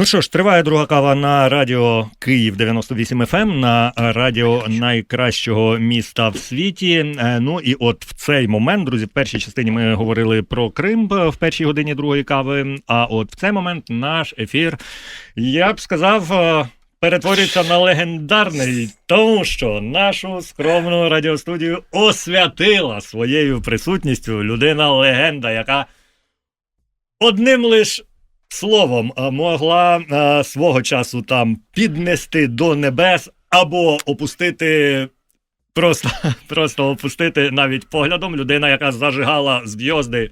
Ну що ж, триває друга кава на радіо Київ 98 FM, ем, на радіо найкращого міста в світі. Е, Ну і от в цей момент, друзі, в першій частині ми говорили про Крим в першій годині другої кави. А от в цей момент наш ефір, я б сказав. е, Перетворюється на легендарний, тому що нашу скромну радіостудію освятила своєю присутністю людина-легенда, яка одним лиш словом могла а, свого часу там піднести до небес або опустити. Просто, просто опустити навіть поглядом людина, яка зажигала зв'язди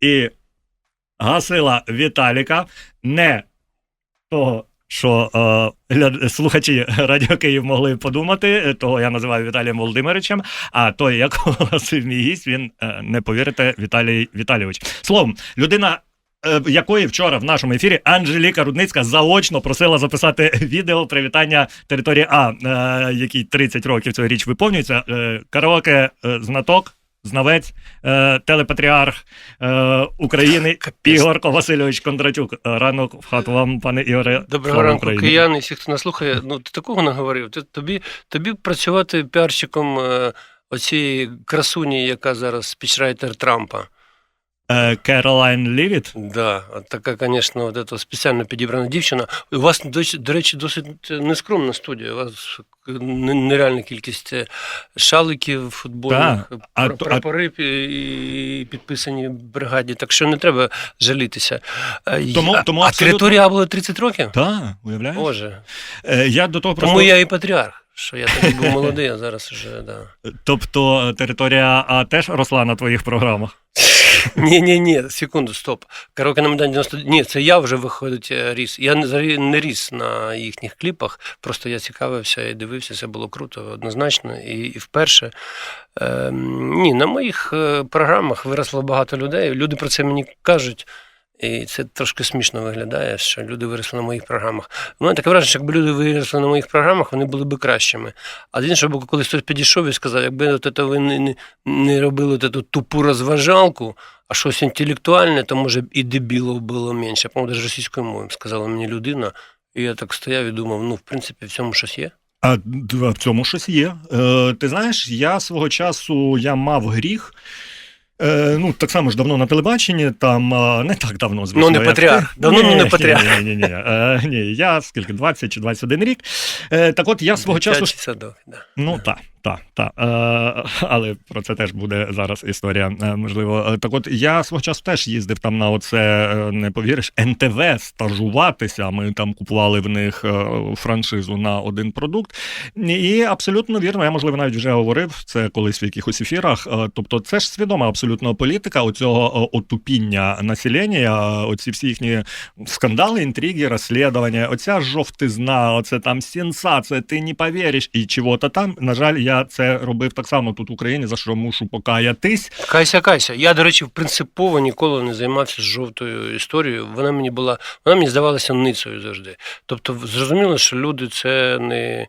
і гасила Віталіка, не того, що е, слухачі Радіо Київ могли подумати, того я називаю Віталієм Володимировичем, а той, якого гасив мій гість, він е, не повірите, Віталій Віталійович. Словом, людина е, якої вчора в нашому ефірі Анжеліка Рудницька заочно просила записати відео привітання території А, е, якій 30 років цьогоріч виповнюється. Е, Караоке е, знаток. Знавець, е, телепатріарх е, України Ігор Васильович Кондратюк. Е, Ранок в хату вам, пане Ігоре. Доброго ранку, Україні. кияни, всі, хто нас слухає. Ну, ти такого не говорив. Ти, тобі, тобі працювати піарщиком е, оцієї красуні, яка зараз спічрайтер Трампа. Е, Керолайн Лівіт. Да, така, звісно, от ета спеціально підібрана дівчина. У вас, до, речі, досить нескромна студія. У вас нереальна кількість шаликів футбольних, Так, а пра- то- а- прапори пі- і підписані бригаді, так що не треба жалітися. Е, Тому- а- тому а абсолютно- територія А було 30 років? Так, уявляєш? Боже. Е, я до того просто... Тому я і патріарх, що я тоді був молодий, а зараз вже да. Тобто територія А теж росла на твоїх програмах. Ні, ні, ні, секунду, стоп. Караоке на Майдані 90... Ні, це я вже виходить е, ріс. Я не, ріс на їхніх кліпах, просто я цікавився і дивився, це було круто, однозначно. І, і вперше. Е, ні, на моїх е, програмах виросло багато людей. Люди про це мені кажуть. І це трошки смішно виглядає, що люди виросли на моїх програмах. У мене таке враження, що якби люди виросли на моїх програмах, вони були б кращими. А з іншого боку, коли хтось підійшов і сказав, якби от це ви не, не, робили от цю тупу розважалку, а щось інтелектуальне, то може і дебілів було менше. По-моєму, навіть російською мовою сказала мені людина. І я так стояв і думав, ну, в принципі, в цьому щось є. А в цьому щось є. Е, ти знаєш, я свого часу я мав гріх. Е, ну, так само ж давно на телебаченні, там е, не так давно, звісно. Ну, не як патріарх. ти. Давно, ну, не патріарх. Ні, ні, ні, ні. Е, ні. Я скільки, 20 чи 21 рік. Е, так от я свого часу. Дитячий садок, да. Ну так, так, так. Е, але про це теж буде зараз історія. е, можливо. Е, Так от я свого часу теж їздив там на оце, е, не повіриш, НТВ стажуватися. Ми там купували в них е, франшизу на один продукт. І абсолютно вірно, я можливо навіть вже говорив це колись в якихось ефірах. Е, Тобто, це ж свідома абсолютно політика оцього отупіння населення, оці всі їхні скандали, інтриги, розслідування, оця жовтизна, оце там сенсація, ти не повіриш, і чого-то там. На жаль, я це робив так само тут в Україні, за що мушу покаятись. Кайся, кайся. Я, до речі, принципово ніколи не займався жовтою історією. Вона мені була, вона мені здавалася ницею завжди. Тобто, зрозуміло, що люди це не.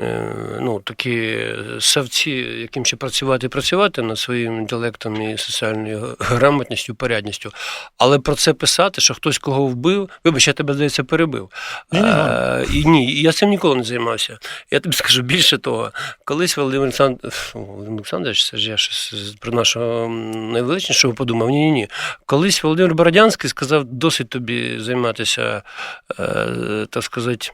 Е, Ну, такі савці, яким ще працювати і працювати над своїм інтелектом і соціальною грамотністю, порядністю. Але про це писати, що хтось кого вбив, вибач, я тебе здається перебив. Ні-ні, А, і ні, я цим ніколи не займався. Я тобі скажу більше того, колись Володимир Олександрович, це ж я щось про нашого найвеличнішого подумав. Ні, ні, ні. Колись Володимир Бородянський сказав, досить тобі займатися, е, так сказати.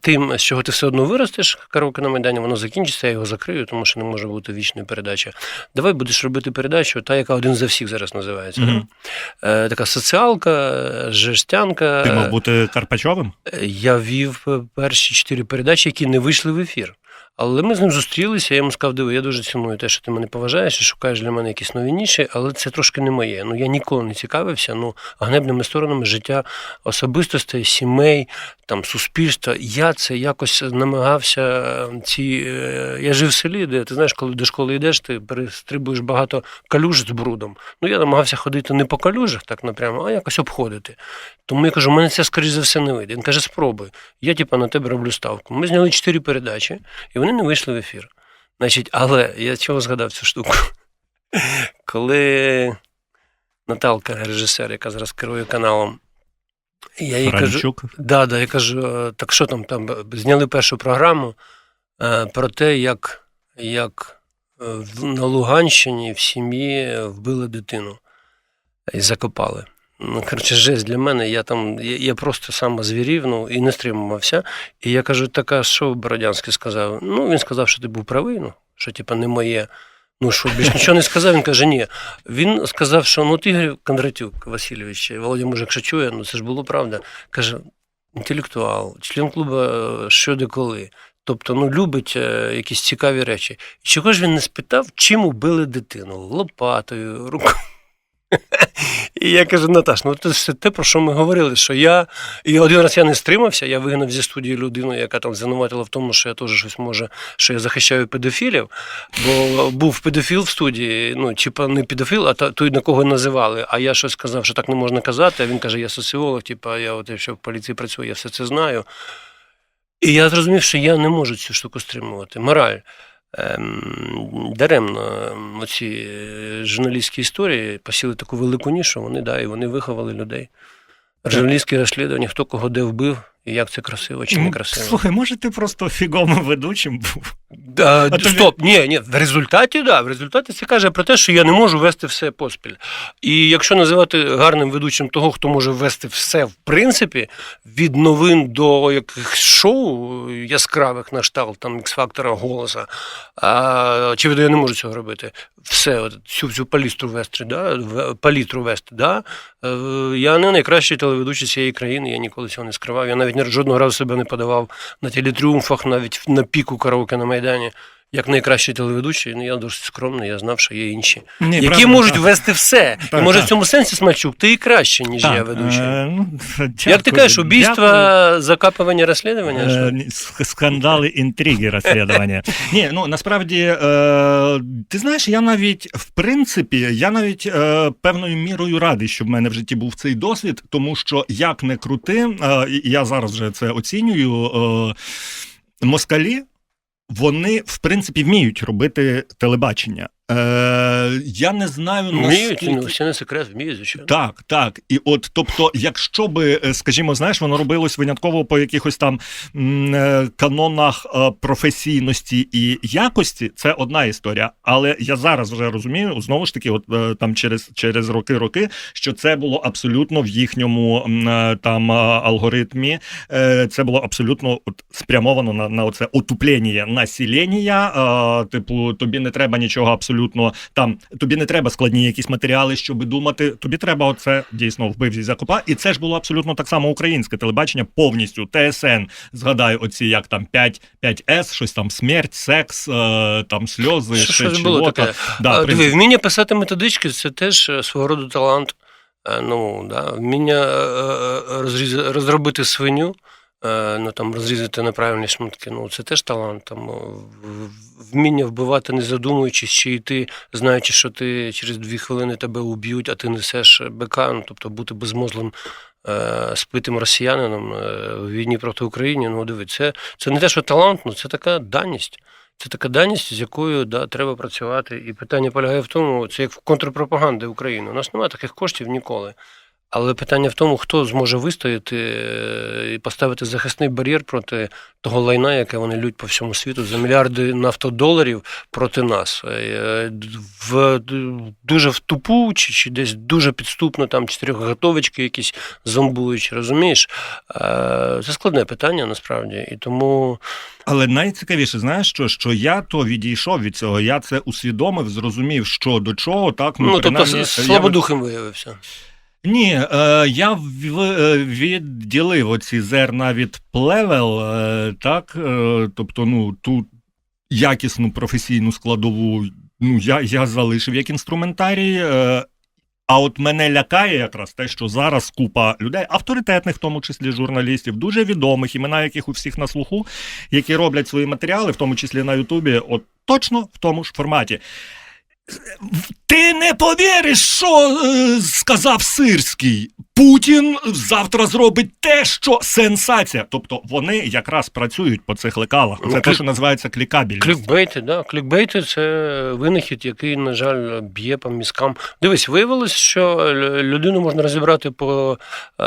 Тим, з чого ти все одно виростеш, караоке на Майдані, воно закінчиться, я його закрию, тому що не може бути вічної передачі. Давай будеш робити передачу, та, яка один за всіх зараз називається. Мгм. Е, така соціалка, жестянка. Ти мав бути Карпачовим? Е, Я вів перші чотири передачі, які не вийшли в ефір. Але ми з ним зустрілися, я йому сказав, диви, я дуже ціную те, що ти мене поважаєш і шукаєш для мене якісь нові ніші, але це трошки не моє. Ну я ніколи не цікавився ну, гнебними сторонами життя особистостей, сімей, там, суспільства. Я це якось намагався е, ці. е, Я жив в селі, де ти знаєш, коли до школи йдеш, ти перестрибуєш багато калюж з брудом. Ну я намагався ходити не по калюжах, так напрямо, а якось обходити. Тому я кажу, у мене це, скоріш за все, не вийде. Він каже, спробуй. Я, типа, на тебе роблю ставку. Ми зняли чотири передачі, і вони не вийшли в ефір. Значить, але я чого згадав цю штуку? Коли Наталка, режисер, яка зараз керує каналом, я їй кажу, Да, да, я кажу, е, так що там, там зняли першу програму е, про те, як, як е, на Луганщині в сім'ї вбили дитину і закопали. Ну, коротше, жесть для мене. Я там, я, я просто сам звірів, ну, і не стримувався. І я кажу, так, а що Бородянський сказав? Ну, він сказав, що ти був правий, ну, що типа не моє. Ну що, більш нічого не сказав, він каже, ні. Він сказав, що ну, Ігор Кондратюк Васильович, Володя може, якщо чує, ну це ж було правда. Каже, інтелектуал, член клубу е, що де коли. Тобто, ну, любить е, якісь цікаві речі. І чого ж він не спитав, чим убили дитину? Лопатою, рукою. І я кажу, Наташ, ну це те, про що ми говорили, що я. І один раз я не стримався, я вигнав зі студії людину, яка там звинуватила в тому, що я теж щось може, що я захищаю педофілів, бо був педофіл в студії, ну, типа не педофіл, а той, на кого називали. А я щось сказав, що так не можна казати. А він каже, я соціолог, типа, я от якщо в поліції працюю, я все це знаю. І я зрозумів, що я не можу цю штуку стримувати. Мораль. Ем, даремно ці е, журналістські історії посіли таку велику нішу, вони, да, і вони виховали людей. Журналістські розслідування, хто кого де вбив, і як це красиво чи не Ну, красиво. Слухай, може ти просто фігом ведучим був? Да, А тобі- Стоп, ні, ні, в результаті, да, в результаті це каже про те, що я не можу вести все поспіль. І якщо називати гарним ведучим того, хто може вести все в принципі, від новин до якихось шоу яскравих на кшталт, там X-фактора, голоса, а, очевидно, я не можу цього робити. Все, от, цю всю палітру вести, да, палітру вести, да. Е, Я не найкращий телеведучий цієї країни, я ніколи цього не скривав. Я навіть жодного разу себе не подавав на телетріумфах, навіть на піку караоке на Майдані. Як найкращий телеведучий, ну я досить скромний, я знав, що є інші, Ні, які правда, можуть так. вести все. Так, і може так. в цьому сенсі Смальчук, ти і краще, ніж я ведучий. е, ну, Як ти кажеш, убійства, дякую. закапування, розслідування? що? Е, Скандали, інтриги, розслідування. Ні, ну насправді, е, ти знаєш, я навіть в принципі, я навіть е, певною мірою радий, що в мене в житті був цей досвід, тому що як не крути, е, я зараз вже це оцінюю. Е, москалі. Вони, в принципі, вміють робити телебачення. Е, я не знаю, Вміють, наскільки... ну, це не секрет, вміють, звичайно. Так, так. І от, тобто, якщо би, е, скажімо, знаєш, воно робилось винятково по якихось там е, канонах е, професійності і якості, це одна історія. Але я зараз вже розумію, знову ж таки, от там через, через роки-роки, що це було абсолютно в їхньому там алгоритмі. Це було абсолютно от спрямовано на, на оце отуплення населення. Типу, тобі не треба нічого абсолютно там, тобі не треба складні якісь матеріали, щоб думати. Тобі треба оце дійсно вбив зі закопа. І це ж було абсолютно так само українське телебачення повністю. ТСН, згадаю, оці як там 5, 5С, щось там смерть, секс, е, там сльози, Що, ще що було таке? Да, Диви, вміння писати методички це теж е, свого роду талант. Е, Ну, да, вміння розробити свиню, ну, там, розрізати неправильні шматки, ну, це теж талант. Там, е, вміння вбивати, не задумуючись, чи йти, знаючи, що ти через дві хвилини тебе уб'ють, а ти несеш БК, ну, тобто бути безмозлим. е, Спитим росіянином е, в війні проти України, ну диви, це, це не те, що талант, ну це така даність. Це така даність, з якою да, треба працювати. І питання полягає в тому, це як в контрпропаганди України. У нас немає таких коштів ніколи. Але питання в тому, хто зможе вистояти е, і поставити захисний бар'єр проти того лайна, яке вони лють по всьому світу за мільярди нафтодоларів проти нас. Е, В дуже в тупу, чи, чи десь дуже підступно, там чотирьохготовочки якісь зомбуючі, розумієш? Е, Це складне питання насправді. І тому Але найцікавіше, знаєш що? Що я то відійшов від цього, я це усвідомив, зрозумів, що до чого, так ну, тобто принаймні, я- слабодухим виявився. Ні, е, я е, відділив оці зерна від плевел, е, так, е, тобто, ну, тут якісну професійну складову. Ну, я, я залишив як інструментарій. Е, а от мене лякає якраз те, що зараз купа людей, авторитетних, в тому числі журналістів, дуже відомих, імена яких у всіх на слуху, які роблять свої матеріали, в тому числі на Ютубі, от точно в тому ж форматі. Ти не повіриш, що е, сказав Сирський. Путін завтра зробить те, що сенсація. Тобто вони якраз працюють по цих лекалах. Це Ну, те, що називається клікабельність. Клікбейти, да. Клікбейти це винахід, який, на жаль, б'є по мізкам. Дивись, виявилось, що людину можна розібрати по е,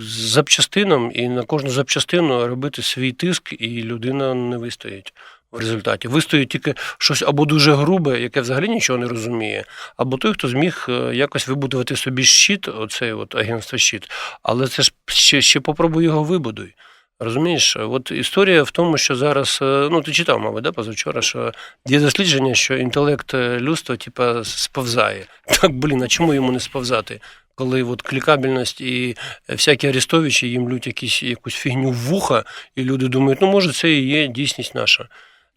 запчастинам, і на кожну запчастину робити свій тиск, і людина не вистоїть. В результаті вистоїть тільки щось або дуже грубе, яке взагалі нічого не розуміє, або той, хто зміг е, якось вибудувати собі щит, оцей агентство щит. Але це ж ще, ще попробуй його вибудуй. Розумієш, от історія в тому, що зараз, е, ну ти читав, мабуть, да, позавчора, що є дослідження, що інтелект е, людства, типа, сповзає. Так, блін, а чому йому не сповзати? Коли от клікабельність і всякі арестовичі їм лють якісь, якусь фігню в вуха, і люди думають, ну може це і є дійсність наша.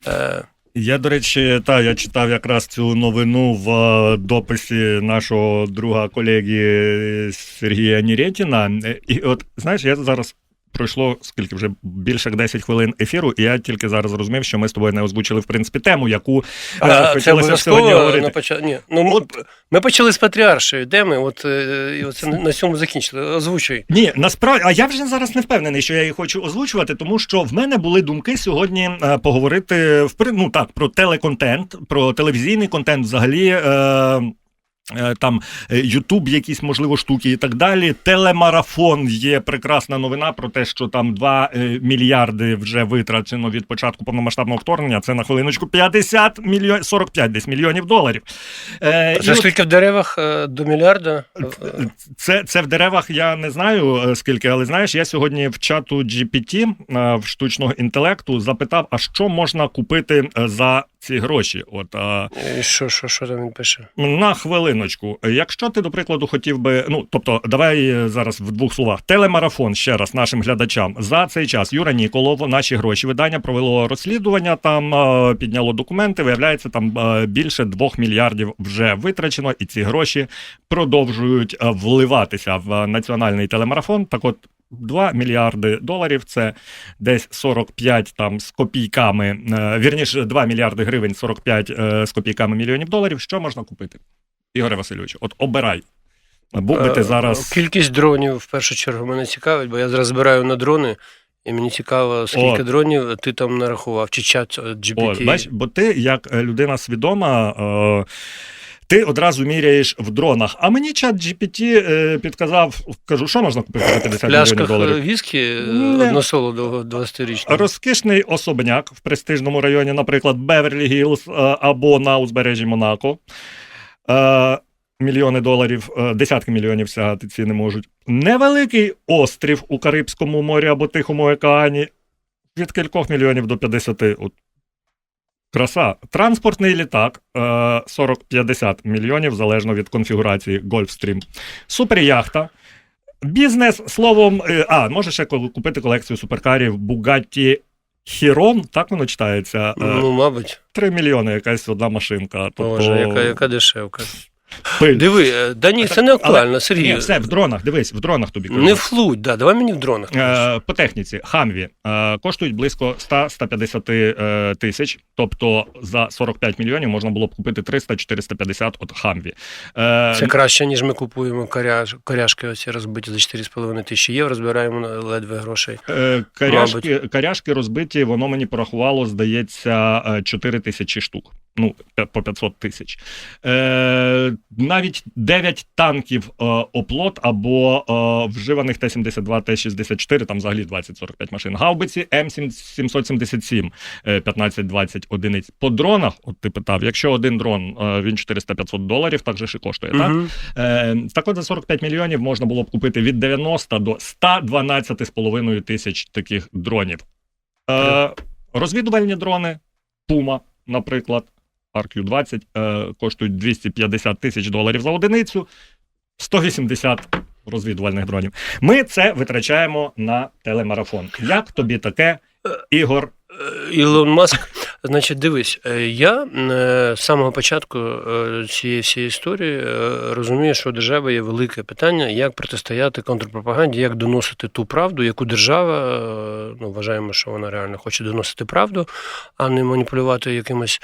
Е, Я, до речі, та я читав якраз цю новину в е, дописі нашого друга колеги Сергія Нірєтіна. Е, І от знаєш, я зараз. Пройшло скільки вже більше як 10 хвилин ефіру, і я тільки зараз зрозумів, що ми з тобою не озвучили в принципі тему, яку е, А, це хотілося обов'язково сьогодні говорити. на поч... Ні, ну, ми, ми почали з патріаршої, де ми? От, е, і оце на цьому закінчили. Озвучуй. Ні, насправді, а я вже зараз не впевнений, що я її хочу озвучувати, тому що в мене були думки сьогодні е, поговорити в ну, так, про телеконтент, про телевізійний контент взагалі. Е, Там Ютуб, якісь можливо штуки і так далі. Телемарафон є прекрасна новина про те, що там 2 мільярди вже витрачено від початку повномасштабного вторгнення. Це на хвилиночку 50 мільйонів 45 десь мільйонів доларів. Е, і Це от- скільки в деревах е, до мільярда? Е, це, це в деревах я не знаю е, скільки, але знаєш, я сьогодні в чату GPT е, в штучного інтелекту запитав, а що можна купити е, за ці гроші? От І що, що, що там він пише? на хвилиночку. Якщо ти, до прикладу, хотів би, ну тобто, давай е, зараз в двох словах. Телемарафон ще раз нашим глядачам за цей час. Юра Ніколов, наші гроші видання провело розслідування. Там е, підняло документи. Виявляється, там е, більше двох мільярдів вже витрачено, і ці гроші продовжують вливатися в національний телемарафон. Так, от. 2 мільярди доларів це десь 45 там з копійками, е, вірніше 2 мільярди гривень, 45 е, з копійками мільйонів доларів. Що можна купити? Ігоре Васильович, от обирай. Був би ти Е, зараз. Кількість дронів в першу чергу мене цікавить, бо я зараз збираю на дрони, і мені цікаво, скільки О. дронів ти там нарахував, чи чат е, О, бач, бо ти, як людина свідома, е, ти одразу міряєш в дронах. А мені чат GPT е, підказав, кажу, що можна купити за 50 в мільйонів доларів. віскі е, до 20-річного. Розкішний особняк в престижному районі, наприклад, Беверлі Гілз е, або на узбережжі Монако. Е, Мільйони доларів, десятки мільйонів сягати ціни можуть. Невеликий острів у Карибському морі або Тихому океані від кількох мільйонів до 50. От. Краса. Транспортний літак е, 40-50 мільйонів, залежно від конфігурації Гольфстрім. Суперяхта. Бізнес, словом, е, а, може ще купити колекцію суперкарів Бугатті Хірон, так воно читається. Е, Ну, мабуть. 3 мільйони якась одна машинка. Тобто, Боже, яка, яка дешевка. Пиль. Диви, е, да ні, це не актуально, Сергій. Ні, все, в дронах, дивись, в дронах тобі кажу. Не флуть, да, давай мені в дронах. Е, по техніці Хамві е, коштують близько 100-150 е, тисяч. Тобто за 45 мільйонів можна було б купити 300-450 от Хамві. Е, Це краще, ніж ми купуємо коряж, коряшки оці розбиті за 4,5 тисячі євро, збираємо ледве грошей. Е, Каряшки, каряшки розбиті, воно мені порахувало, здається, е, 4 тисячі штук. Ну, по 500 тисяч. Е, навіть 9 танків е, оплот або е, вживаних Т-72, Т-64, там взагалі 20-45 машин. Гаубиці М777, е, 15-20 одиниць. По дронах, от ти питав, якщо один дрон, е, він 400-500 доларів, так же ж і коштує, так? Мгм. Е, так от за 45 мільйонів можна було б купити від 90 до 112,5 тисяч таких дронів. Е, розвідувальні дрони Puma, наприклад, RQ-20 е, коштують 250 тисяч доларів за одиницю, 180 розвідувальних дронів. Ми це витрачаємо на телемарафон. Як тобі таке, Ігор Е, Ілон Маск, значить, дивись, е, я е, з самого початку цієї всієї історії розумію, що у держави є велике питання, як протистояти контрпропаганді, як доносити ту правду, яку держава, ну, вважаємо, що вона реально хоче доносити правду, а не маніпулювати якимось.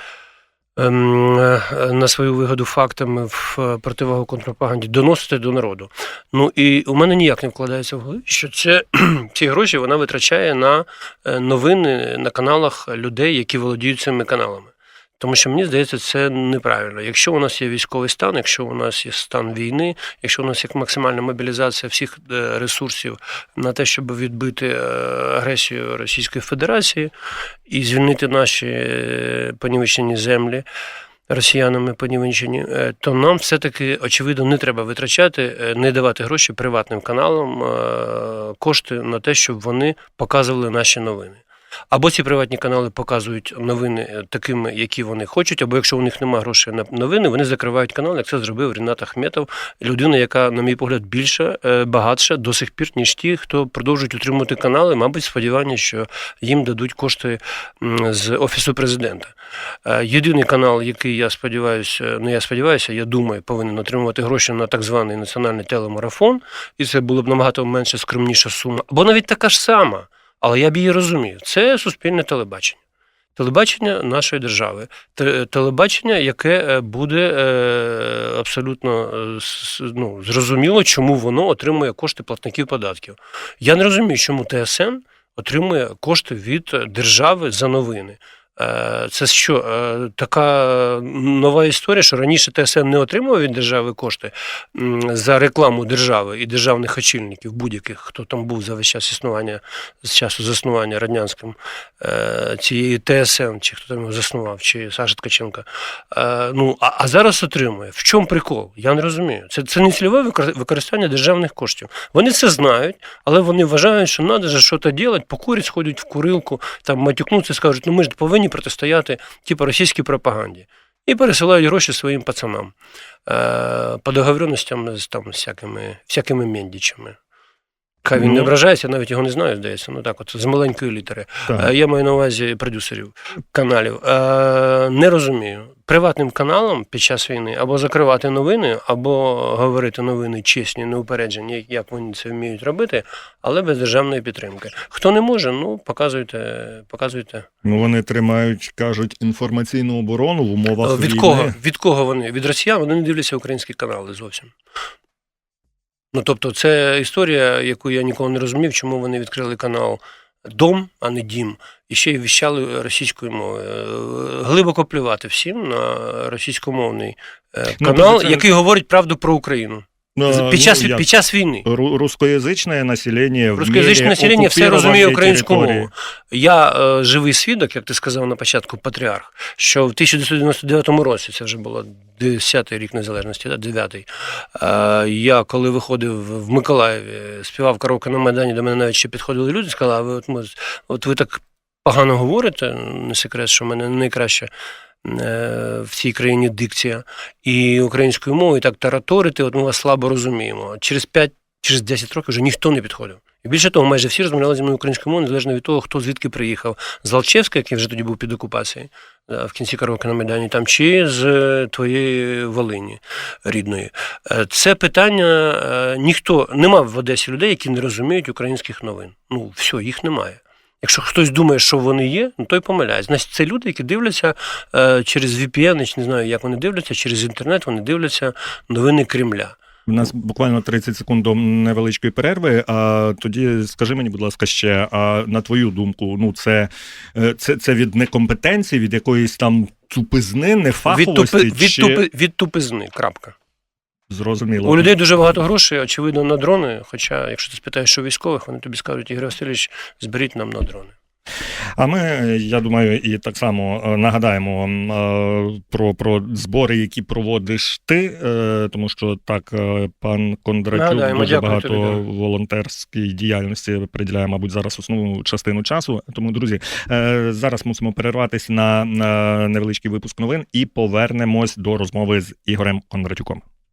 Ем, е, На свою вигоду фактами в е, противагу контрпропаганді доносити до народу. Ну і у мене ніяк не вкладається в голові, що це ці гроші вона витрачає на е, новини на каналах людей, які володіють цими каналами. Тому що мені здається, це неправильно. Якщо у нас є військовий стан, якщо у нас є стан війни, якщо у нас є максимальна мобілізація всіх е, ресурсів на те, щоб відбити е, агресію Російської Федерації і звільнити наші е, понівечені землі. Росіянами понівечені, е, то нам все-таки очевидно не треба витрачати, не давати гроші приватним каналам, кошти на те, щоб вони показували наші новини. Або ці приватні канали показують новини е, такими, які вони хочуть, або якщо у них немає грошей на новини, вони закривають канал, як це зробив Рінат Ахметов, людина, яка, на мій погляд, більша, е, багатша до сих пір, ніж ті, хто продовжують утримувати канали, мабуть, сподівання, що їм дадуть кошти з офісу президента. Е, Єдиний канал, який я сподіваюся, не я сподіваюся, я думаю, повинен отримувати гроші на так званий національний телемарафон, і це було б набагато менше скромніша сума, або навіть така ж сама. Але я б її розумію. Це суспільне телебачення. Телебачення нашої держави, телебачення, яке е, буде е, абсолютно е, ну, зрозуміло, чому воно отримує кошти платників податків. Я не розумію, чому ТСН отримує кошти від держави за новини. Е, Це що, е, така нова історія, що раніше ТСН не отримував від держави кошти за рекламу держави і державних очільників, будь-яких, хто там був за весь час існування, з часу заснування радянським е, цієї ТСН, чи хто там його заснував, чи Саша Ткаченко. Е, Ну, а, а зараз отримує. В чому прикол? Я не розумію. Це, це не цільове використання державних коштів. Вони це знають, але вони вважають, що треба щось робити, покурять, сходять в курилку, там матюкнуться, скажуть, ну ми ж повинні протистояти типу, російській пропаганді. І пересилають гроші своїм пацанам е, по договоренностям з там всякими, всякими мендічами. Хай він не Ну. ображається, навіть його не знаю, здається. Ну так, от з маленької літери. Так. Е, Я маю на увазі продюсерів каналів. Е, Не розумію. Приватним каналам під час війни або закривати новини, або говорити новини чесні, неупереджені, як вони це вміють робити, але без державної підтримки. Хто не може, ну показуйте, показуйте. Ну вони тримають, кажуть, інформаційну оборону в умовах Е, Від війни. кого? Від кого вони? Від росіян вони не дивляться українські канали зовсім. Ну, тобто, це історія, яку я ніколи не розумів, чому вони відкрили канал Дом, а не Дім, і ще й віщали російською мовою. Е, Глибоко плювати всім на російськомовний канал, Ну, канал, це- який говорить правду про Україну. Ну, Під час, ну, під час війни. Ру- Рускоязичне населення в Рускоязичне населення все розуміє українську території. мову. Я е, живий свідок, як ти сказав на початку, патріарх, що в 1999 році, це вже було 10-й рік незалежності, да, 9-й, е, я коли виходив в Миколаєві, співав караоке на Майдані, до мене навіть ще підходили люди, сказали, а ви от, ми, от ви так погано говорите, не секрет, що в мене найкраще. Е, В цій країні дикція і українською мовою, так тараторити, от ми вас слабо розуміємо. Через 5 через 10 років вже ніхто не підходив. І більше того, майже всі розмовляли зі мною українською мовою, незалежно від того, хто звідки приїхав. З Алчевська, який вже тоді був під окупацією, в кінці караоке на Майдані, там, чи з е, твоєї Волині рідної. Е, Це питання е, ніхто нема в Одесі людей, які не розуміють українських новин. Ну, все, їх немає. Якщо хтось думає, що вони є, ну той помиляється. Значить, це люди, які дивляться е, через VPN, чи не знаю, як вони дивляться, через інтернет вони дивляться новини Кремля. У нас буквально 30 секунд до невеличкої перерви. А тоді скажи мені, будь ласка, ще а на твою думку, ну це, е, це, це від некомпетенції, від якоїсь там тупизни, Від, нефаховості, тупи, від, тупи, від тупизни. Крапка. Зрозуміло. У людей дуже багато грошей, очевидно, на дрони. Хоча, якщо ти спитаєш, що військових, вони тобі скажуть, Ігор Васильович, зберіть нам на дрони. А ми, я думаю, і так само е, нагадаємо е, про, про збори, які проводиш ти, е, тому що так пан Кондратюк Нагадаємо, дуже багато тобі, да. волонтерській діяльності приділяє, мабуть, зараз основну частину часу. Тому, друзі, зараз мусимо перерватися на, на невеличкий випуск новин і повернемось до розмови з Ігорем Кондратюком.